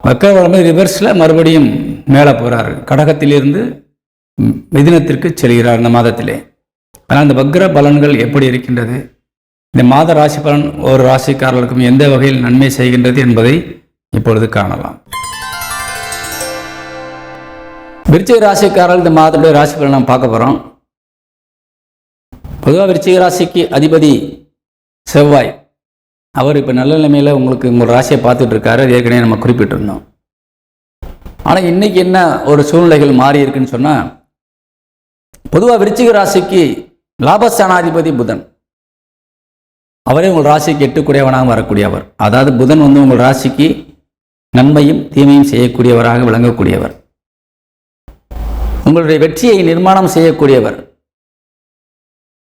வக்கரபலம் ரிவர்ஸில் மறுபடியும் மேலே போகிறார் கடகத்திலிருந்து மிதினத்திற்கு செல்கிறார் இந்த மாதத்திலே. ஆனால் இந்த வக்ர பலன்கள் எப்படி இருக்கின்றது? இந்த மாத ராசி பலன் ஒரு ராசிக்காரர்களுக்கும் எந்த வகையில் நன்மை செய்கின்றது என்பதை இப்பொழுது காணலாம். விருச்சிக ராசிக்காரர்கள் இந்த மாதத்துடைய ராசி பலன் நாம் பார்க்க போகிறோம் பொதுவாக விருச்சிக ராசிக்கு அதிபதி செவ்வாய். அவர் இப்போ நல்ல நிலைமையில் உங்களுக்கு உங்கள் ராசியை பார்த்துட்டு இருக்காரு. ஏற்கனவே நம்ம குறிப்பிட்டிருந்தோம். ஆனால் இன்னைக்கு என்ன ஒரு சூழ்நிலைகள் மாறி இருக்குன்னு சொன்னால் பொதுவாக விருச்சிக ராசிக்கு லாபஸ்தானாதிபதி புதன். அவரே உங்கள் ராசிக்கு எட்டுக்குடையவனாக வரக்கூடியவர். அதாவது புதன் வந்து உங்கள் ராசிக்கு நன்மையும் தீமையும் செய்யக்கூடியவராக விளங்கக்கூடியவர். உங்களுடைய வெற்றியை நிர்மாணம் செய்யக்கூடியவர்.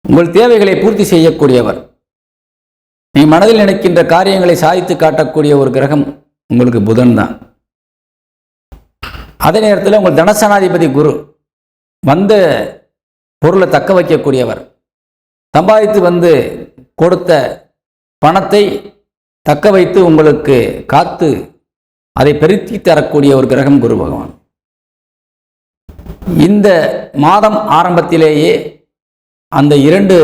உங்கள் தேவைகளை பூர்த்தி செய்யக்கூடியவர். நீ மனதில் நினைக்கின்ற காரியங்களை சாதித்து காட்டக்கூடிய ஒரு கிரகம் உங்களுக்கு புதன் தான். அதே நேரத்தில் உங்கள் தனசனாதிபதி குரு வந்த பொருளை தக்க வைக்கக்கூடியவர். சம்பாதித்து வந்து கொடுத்த பணத்தை தக்க வைத்து உங்களுக்கு காத்து அதை பெருத்தி தரக்கூடிய ஒரு கிரகம் குரு பகவான். இந்த மாதம் ஆரம்பத்திலேயே அந்த இரண்டு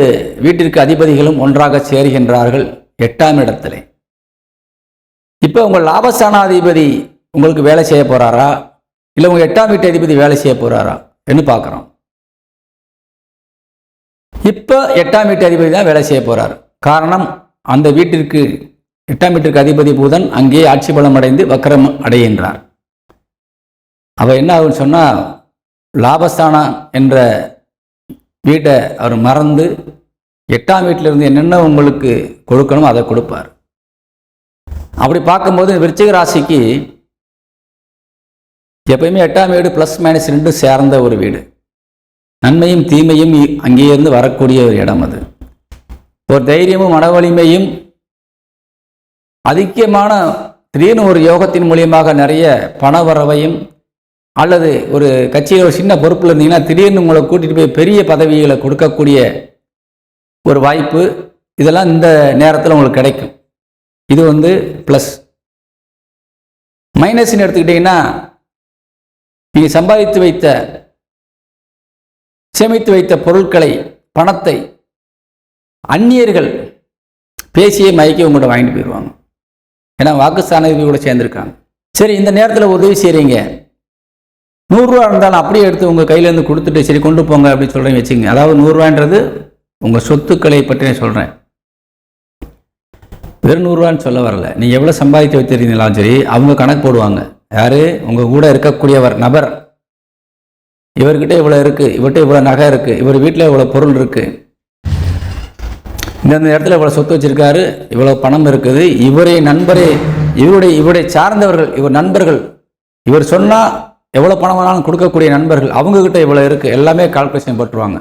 வீட்டிற்கு அதிபதிகளும் ஒன்றாக சேருகின்றார்கள். எட்டாம் இடத்துல. இப்போ உங்கள் லாபஸ்தானாதிபதி உங்களுக்கு வேலை செய்ய போகிறாரா இல்லை உங்கள் எட்டாம் வீட்டு அதிபதி வேலை செய்ய போகிறாரா என்று பார்க்குறோம். இப்போ எட்டாம் வீட்டு அதிபதி தான் வேலை செய்ய போகிறார் காரணம் அந்த வீட்டிற்கு எட்டாம் வீட்டிற்கு அதிபதி பூதன் அங்கே ஆட்சி பலம் அடைந்து வக்கரம் அடைகின்றார். அவர் என்ன ஆகும்னு சொன்னால் லாபஸ்தானம் என்ற வீட்டை அவர் மறந்து எட்டாம் வீட்டிலிருந்து என்னென்ன உங்களுக்கு கொடுக்கணுமோ அதை கொடுப்பார். அப்படி பார்க்கும்போது விருச்சிக ராசிக்கு எப்பயுமே எட்டாம் வீடு ப்ளஸ் மைனஸ் ரெண்டும் சேர்ந்த ஒரு வீடு. நன்மையும் தீமையும் இ- அங்கேயே இருந்து வரக்கூடிய ஒரு இடம் அது. ஒரு தைரியமும் மன வலிமையும் அதிகமான திடீர்னு ஒரு யோகத்தின் மூலியமாக நிறைய பண வரவையும் அல்லது ஒரு கட்சியில் ஒரு சின்ன பொறுப்பில் இருந்தீங்கன்னா திடீர்னு உங்களை கூட்டிகிட்டு போய் பெரிய பதவிகளை கொடுக்கக்கூடிய ஒரு வாய்ப்பு இதெல்லாம் இந்த நேரத்தில் உங்களுக்கு கிடைக்கும். இது வந்து ப்ளஸ் மைனஸ்ன்னு எடுத்துக்கிட்டிங்கன்னா நீங்கள் சம்பாதித்து வைத்த சேமித்து வைத்த பொருட்களை பணத்தை அந்நியர்கள் பேசியே மயக்கி உங்கள்கிட்ட வாங்கிட்டு போயிடுவாங்க ஏன்னா வாக்குஸ்தானத்தில் கூட சேர்ந்துருக்காங்க. சரி இந்த நேரத்தில் உதவி செய்கிறீங்க நூறுரூவா இருந்தாலும் அப்படியே எடுத்து உங்கள் கையிலேருந்து கொடுத்துட்டு சரி கொண்டு போங்க அப்படின்னு சொல்கிறேன் வச்சுங்க அதாவது நூறுரூவான்றது உங்கள் சொத்துக்களை பற்றி நான் சொல்கிறேன் வெறும் நூறுரூவான்னு சொல்ல வரல. நீங்கள் எவ்வளோ சம்பாதித்து வச்சிருந்தீங்களாலும் சரி அவங்க கணக்கு போடுவாங்க. யார்? உங்கள் கூட இருக்கக்கூடியவர் நபர். இவர்கிட்ட இவ்வளோ இருக்குது இவர்கிட்ட இவ்வளோ நகை இருக்குது இவர் வீட்டில் இவ்வளோ பொருள் இருக்குது இந்தந்த இடத்துல இவ்வளோ சொத்து வச்சிருக்காரு இவ்வளோ பணம் இருக்குது. இவரே நண்பரே இவருடைய இவருடைய சார்ந்தவர்கள் இவர் நண்பர்கள். இவர் சொன்னால் எவ்வளோ பணம் வேணாலும் கொடுக்கக்கூடிய நண்பர்கள் அவங்கக்கிட்ட இவ்வளோ இருக்குது எல்லாமே கால்குலேஷன் போட்டுருவாங்க.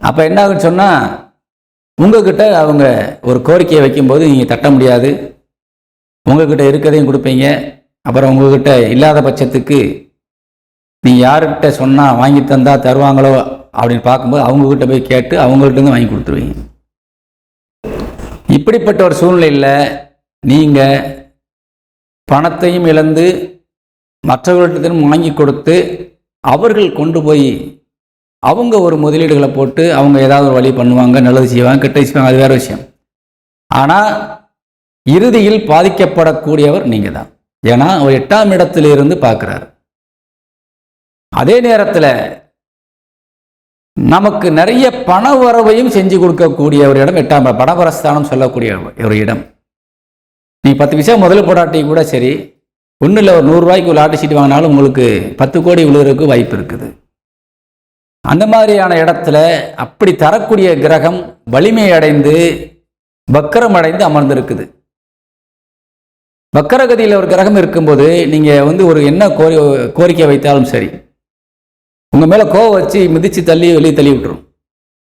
அப்போ என்ன ஆகுன்னு சொன்னால் உங்ககிட்ட அவங்க ஒரு கோரிக்கையை வைக்கும்போது நீங்கள் தட்ட முடியாது. உங்ககிட்ட இருக்கதையும் கொடுப்பீங்க. அப்புறம் உங்ககிட்ட இல்லாத பட்சத்துக்கு நீ யார்கிட்ட சொன்னால் வாங்கி தந்தா தருவாங்களோ அப்படின்னு பார்க்கும்போது அவங்கக்கிட்ட போய் கேட்டு அவங்கள்ட்ட வாங்கி கொடுத்துருவீங்க. இப்படிப்பட்ட ஒரு சூழ்நிலையில் நீங்கள் பணத்தையும் இழந்து மற்றவர்களிடத்திலும் வாங்கி கொடுத்து அவர்கள் கொண்டு போய் அவங்க ஒரு முதலீடுகளை போட்டு அவங்க ஏதாவது ஒரு வழி பண்ணுவாங்க நல்லது செய்வாங்க கெட்ட செய்வாங்க அது வேற விஷயம். ஆனால் இறுதியில் பாதிக்கப்படக்கூடியவர் நீங்கள் தான் ஏன்னா அவர் எட்டாம் இடத்திலிருந்து பார்க்குறாரு. அதே நேரத்தில் நமக்கு நிறைய பண வரவையும் செஞ்சு கொடுக்கக்கூடிய ஒரு இடம் எட்டாம் பணபரஸ்தானம் சொல்லக்கூடிய ஒரு இடம். நீ பத்து பைசா முதல்ல போடாட்டி கூட சரி ஒன்றும் இல்லை ஒரு நூறுரூவாய்க்கு ஒரு ஆட்டு சீட்டு வாங்கினாலும் உங்களுக்கு பத்து கோடி விழுறதுக்கு வாய்ப்பு இருக்குது. அந்த மாதிரியான இடத்துல அப்படி தரக்கூடிய கிரகம் வலிமை அடைந்து வக்கரம் அடைந்து அமர்ந்திருக்குது. வக்கரகதியில் ஒரு கிரகம் இருக்கும்போது நீங்கள் வந்து ஒரு என்ன கோரி கோரிக்கை வைத்தாலும் சரி உங்கள் மேலே கோவம் வச்சு மிதித்து தள்ளி வெளியே தள்ளி விட்டுரும்.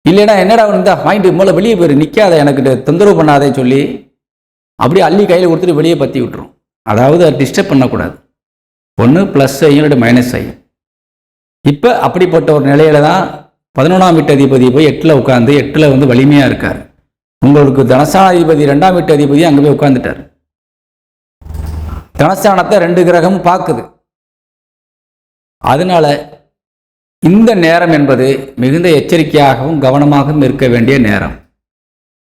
இல்லைன்னா என்னடா இருந்தா வாங்கிட்டு மேலே வெளியே போயிரு நிற்காத எனக்கு தொந்தரவு பண்ணாதே சொல்லி அப்படியே அள்ளி கையில் கொடுத்துட்டு வெளியே பற்றி விட்டுரும். அதாவது அதை டிஸ்டர்ப் பண்ணக்கூடாது. ஒன்று ப்ளஸ் செய்யும் இல்லாட்டி மைனஸ் செய்யும் இப்போ அப்படிப்பட்ட ஒரு நிலையில தான் பதினொன்றாம் வீட்டு அதிபதி போய் எட்டில் உட்காந்து எட்டில் வந்து வலிமையாக இருக்கார். உங்களுக்கு தனஸ்தானாதிபதி ரெண்டாம் வீட்டு அதிபதி அங்கே போய் உட்காந்துட்டார் தனஸ்தானத்தை ரெண்டு கிரகம் பார்க்குது. அதனால இந்த நேரம் என்பது மிகுந்த எச்சரிக்கையாகவும் கவனமாகவும் இருக்க வேண்டிய நேரம்.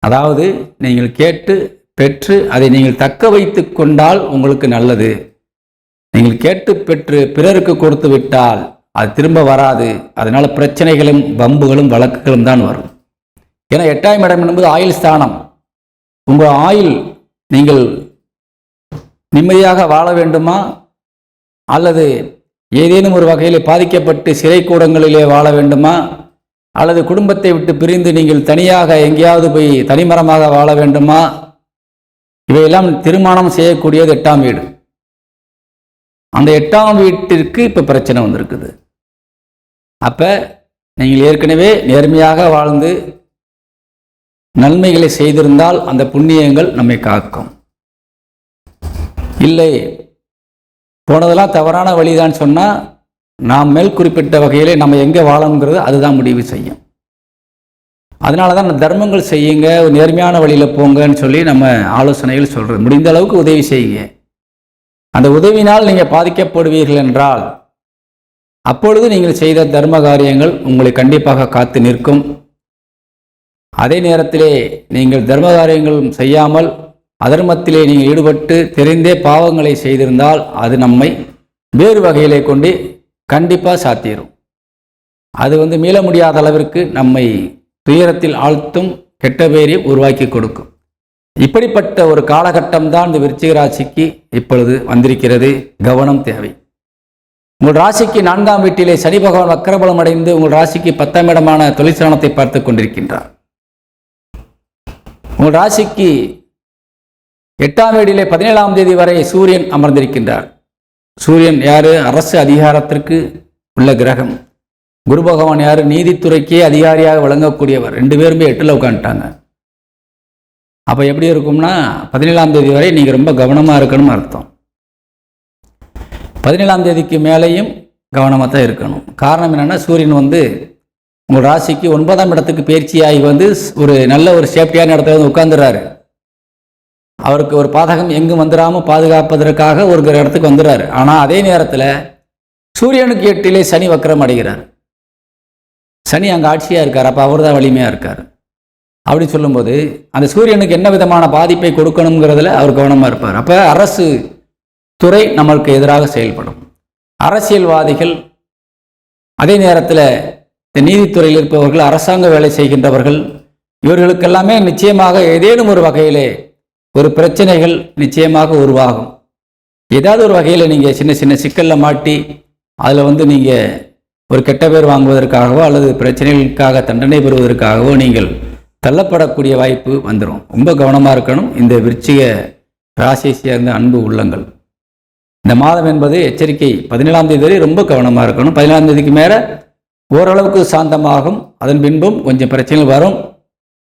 அதாவது நீங்கள் கேட்டு பெற்று அதை நீங்கள் தக்க வைத்து கொண்டால் உங்களுக்கு நல்லது. நீங்கள் கேட்டு பெற்று பிறருக்கு கொடுத்து விட்டால் அது திரும்ப வராது. அதனால் பிரச்சனைகளும் பம்புகளும் வழக்குகளும் தான் வரும். ஏன்னா எட்டாம் இடம் என்பது ஆயுள் ஸ்தானம். உங்கள் ஆயுள் நீங்கள் நிம்மதியாக வாழ வேண்டுமா? அல்லது ஏதேனும் ஒரு வகையில் பாதிக்கப்பட்டு சிறை கூடங்களிலே வாழ வேண்டுமா? அல்லது குடும்பத்தை விட்டு பிரிந்து நீங்கள் தனியாக எங்கேயாவது போய் தனிமரமாக வாழ வேண்டுமா? இவையெல்லாம் திருமணம் செய்யக்கூடியது எட்டாம் வீடு. அந்த எட்டாம் வீட்டிற்கு இப்போ பிரச்சனை வந்திருக்குது. அப்போ நீங்கள் ஏற்கனவே நேர்மையாக வாழ்ந்து நன்மைகளை செய்திருந்தால் அந்த புண்ணியங்கள் நம்மை காக்கும். இல்லை போனதெல்லாம் தவறான வழிதான் சொன்னால் நாம் மேல் குறிப்பிட்ட வகையிலே நம்ம எங்கே வாழணுங்கிறது அதுதான் முடிவு செய்யும். அதனால தான் நம்ம தர்மங்கள் செய்யுங்க ஒரு நேர்மையான வழியில் போங்கன்னு சொல்லி நம்ம ஆலோசனைகள் சொல்கிறது முடிந்த அளவுக்கு உதவி செய்யுங்க. அந்த உதவினால் நீங்கள் பாதிக்கப்படுவீர்கள் என்றால் அப்பொழுது நீங்கள் செய்த தர்ம காரியங்கள் உங்களை கண்டிப்பாக காத்து நிற்கும். அதே நேரத்திலே நீங்கள் தர்ம காரியங்கள் செய்யாமல் அதர்மத்திலே நீங்கள் ஈடுபட்டு தெரிந்தே பாவங்களை செய்திருந்தால் அது நம்மை வேறு வகையிலே கொண்டு கண்டிப்பாக சாத்திரும். அது வந்து மீள முடியாத அளவிற்கு நம்மை துயரத்தில் ஆழ்த்தும் கெட்ட பெயரை உருவாக்கி கொடுக்கும். இப்படிப்பட்ட ஒரு காலகட்டம் தான் இந்த விருச்சிக ராசிக்கு இப்பொழுது வந்திருக்கிறது. கவனம் தேவை. உங்கள் ராசிக்கு நான்காம் வீட்டிலே சனி பகவான் வக்கரபலம் அடைந்து உங்கள் ராசிக்கு பத்தாம் இடமான தொழிற்சாலத்தை பார்த்து கொண்டிருக்கின்றார். உங்கள் ராசிக்கு எட்டாம் வீடிலே பதினேழாம் தேதி வரை சூரியன் அமர்ந்திருக்கின்றார். சூரியன் யாரு? அரசு அதிகாரத்திற்கு உள்ள கிரகம். குரு பகவான் யாரு? நீதித்துறைக்கே அதிகாரியாக வழங்கக்கூடியவர். ரெண்டு பேருமே எட்டில் உட்காந்துட்டாங்க அப்போ எப்படி இருக்கும்னா பதினேழாம் தேதி வரை நீங்கள் ரொம்ப கவனமாக இருக்கணும்னு அர்த்தம். பதினேழாம் தேதிக்கு மேலேயும் கவனமாக தான் இருக்கணும். காரணம் என்னென்னா சூரியன் வந்து உங்கள் ராசிக்கு ஒன்பதாம் இடத்துக்கு பயிற்சியாகி வந்து ஒரு நல்ல ஒரு சேஃப்டியான இடத்துல வந்து உட்காந்துறாரு அவருக்கு ஒரு பாதகம் எங்கும் வந்துடாமல் பாதுகாப்பதற்காக ஒரு இடத்துக்கு வந்துடுறாரு ஆனால் அதே நேரத்தில் சூரியனுக்கு எட்டிலே சனி வக்கரம் அடைகிறார். சனி அங்கே ஆட்சியாக இருக்கார். அப்போ அவர் தான் வலிமையாக இருக்கார். அப்படி சொல்லும்போது அந்த சூரியனுக்கு என்ன விதமான பாதிப்பை கொடுக்கணுங்கிறதுல அவர் கவனமாக இருப்பார். அப்போ அரசு துறை நம்மளுக்கு எதிராக செயல்படும். அரசியல்வாதிகள் அதே நேரத்தில் இந்த நீதித்துறையில் இருப்பவர்கள் அரசாங்க வேலை செய்கின்றவர்கள் இவர்களுக்கெல்லாமே நிச்சயமாக ஏதேனும் ஒரு வகையிலே ஒரு பிரச்சனைகள் நிச்சயமாக உருவாகும். ஏதாவது ஒரு வகையில் நீங்கள் சின்ன சின்ன சிக்கலில் மாட்டி அதில் வந்து நீங்கள் ஒரு கெட்ட பேர் வாங்குவதற்காகவோ அல்லது பிரச்சனைகளுக்காக தண்டனை பெறுவதற்காகவோ நீங்கள் தள்ளப்படக்கூடிய வாய்ப்பு வந்துடும் ரொம்ப கவனமாக இருக்கணும். இந்த விருச்சிக ராசியை சேர்ந்த அன்பு உள்ளங்கள். இந்த மாதம் என்பது எச்சரிக்கை. பதினேழாம் தேதி வரை ரொம்ப கவனமாக இருக்கணும். பதினேழாம் தேதிக்கு மேலே ஓரளவுக்கு சாந்தமாகும். அதன் பின்பும் கொஞ்சம் பிரச்சனைகள் வரும்.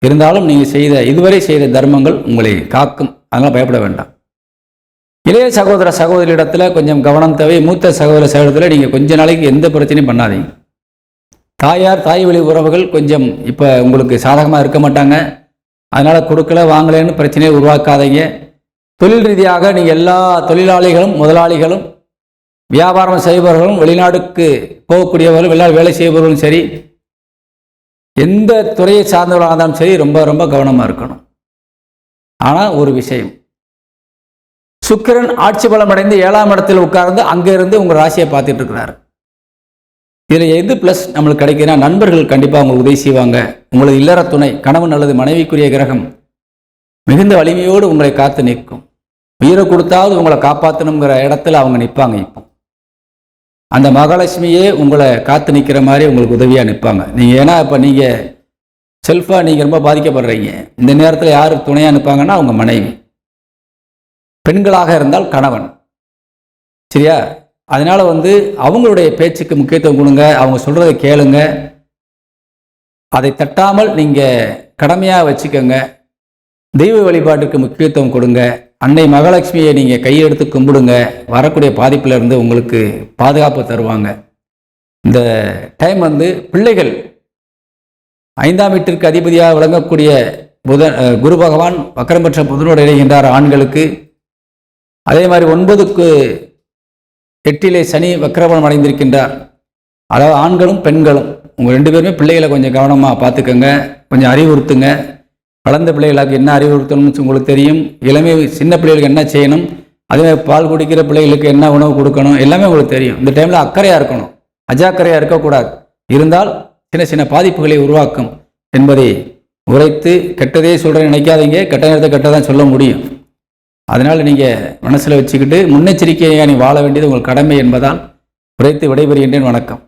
இருந்தாலும் நீங்கள் செய்த இதுவரை செய்த தர்மங்கள் உங்களை காக்கும். அதனால் பயப்பட வேண்டாம். இளைய சகோதர சகோதரியிடத்தில் கொஞ்சம் கவனம் தேவை. மூத்த சகோதர சகோதரத்தில் நீங்கள் கொஞ்ச நாளைக்கு எந்த பிரச்சனையும் பண்ணாதீங்க. தாயார் தாய் வழி உறவுகள் கொஞ்சம் இப்போ உங்களுக்கு சாதகமாக இருக்க மாட்டாங்க. அதனால் கொடுக்கல வாங்கலன்னு பிரச்சனையை உருவாக்காதீங்க. தொழில் ரீதியாக நீங்கள் எல்லா தொழிலாளிகளும் முதலாளிகளும் வியாபாரம் செய்பவர்களும் வெளிநாடுக்கு போகக்கூடியவர்களும் வெளிநாடு வேலை செய்பவர்களும் சரி எந்த துறையை சார்ந்தவர்களாக இருந்தாலும் சரி ரொம்ப ரொம்ப கவனமாக இருக்கணும். ஆனால் ஒரு விஷயம். சுக்கிரன் ஆட்சி பலம் அடைந்து ஏழாம் இடத்தில் உட்கார்ந்து அங்கே இருந்து உங்கள் ராசியை பார்த்துட்டு இருக்கிறார். இதில் எது ப்ளஸ் நம்மளுக்கு கிடைக்குதுன்னா நண்பர்கள் கண்டிப்பாக உங்களுக்கு உதவி செய்வாங்க. உங்களது இல்லற துணை கணவன் அல்லது மனைவிக்குரிய கிரகம் மிகுந்த வலிமையோடு உங்களை காத்து நிற்கும். உயிரை கொடுத்தாவது உங்களை காப்பாற்றணுங்கிற இடத்துல அவங்க நிற்பாங்க இப்போ. அந்த மகாலட்சுமியே உங்களை காத்து நிற்கிற மாதிரி உங்களுக்கு உதவியாக நிற்பாங்க. நீங்கள் ஏன்னா இப்போ நீங்கள் செல்ஃபாக நீங்கள் ரொம்ப பாதிக்கப்படுறீங்க. இந்த நேரத்தில் யார் துணையாக நிற்பாங்கன்னா அவங்க மனைவி. பெண்களாக இருந்தால் கணவன். சரியா? அதனால வந்து அவங்களுடைய பேச்சுக்கு முக்கியத்துவம் கொடுங்க அவங்க சொல்கிறத கேளுங்க. அதை தட்டாமல் நீங்கள் கடமையாக வச்சுக்கோங்க. தெய்வ வழிபாட்டுக்கு முக்கியத்துவம் கொடுங்க. அன்னை மகாலட்சுமியை நீங்கள் கையெடுத்து கும்பிடுங்க. வரக்கூடிய பாதிப்பிலிருந்து உங்களுக்கு பாதுகாப்பு தருவாங்க. இந்த டைம் வந்து பிள்ளைகள் ஐந்தாம் வீட்டிற்கு அதிபதியாக விளங்கக்கூடிய புதன் குரு பகவான் வக்கரம் பெற்ற புதனோடு இணைகின்றார் ஆண்களுக்கு. அதே மாதிரி ஒன்பதுக்கு எட்டிலே சனி வக்கரபலம் அடைந்திருக்கின்றார். அதாவது ஆண்களும் பெண்களும் உங்கள் ரெண்டு பேருமே பிள்ளைகளை கொஞ்சம் கவனமாக பார்த்துக்கோங்க கொஞ்சம் அறிவுறுத்துங்க. வளர்ந்த பிள்ளைகளுக்கு என்ன அறிவுறுத்தணும்னு உங்களுக்கு தெரியும். இளமை சின்ன பிள்ளைகளுக்கு என்ன செய்யணும் அதே மாதிரி பால் குடிக்கிற பிள்ளைகளுக்கு என்ன உணவு கொடுக்கணும் எல்லாமே உங்களுக்கு தெரியும். இந்த டைமில் அக்கறையாக இருக்கணும். அஜாக்கறையாக இருக்கக்கூடாது. இருந்தால் சின்ன சின்ன பாதிப்புகளை உருவாக்கும் என்பதை உரைத்து கெட்டதே சொல்கிறேன் நினைக்காதீங்க. கெட்ட நேரத்தை கெட்டதான் சொல்ல முடியும். அதனால் நீங்கள் மனசில் வச்சுக்கிட்டு முன்னெச்சரிக்கையாக நீ வாழ வேண்டியது உங்கள் கடமை என்பதால் குறைத்து விடைபெறுகின்றேன். வணக்கம்.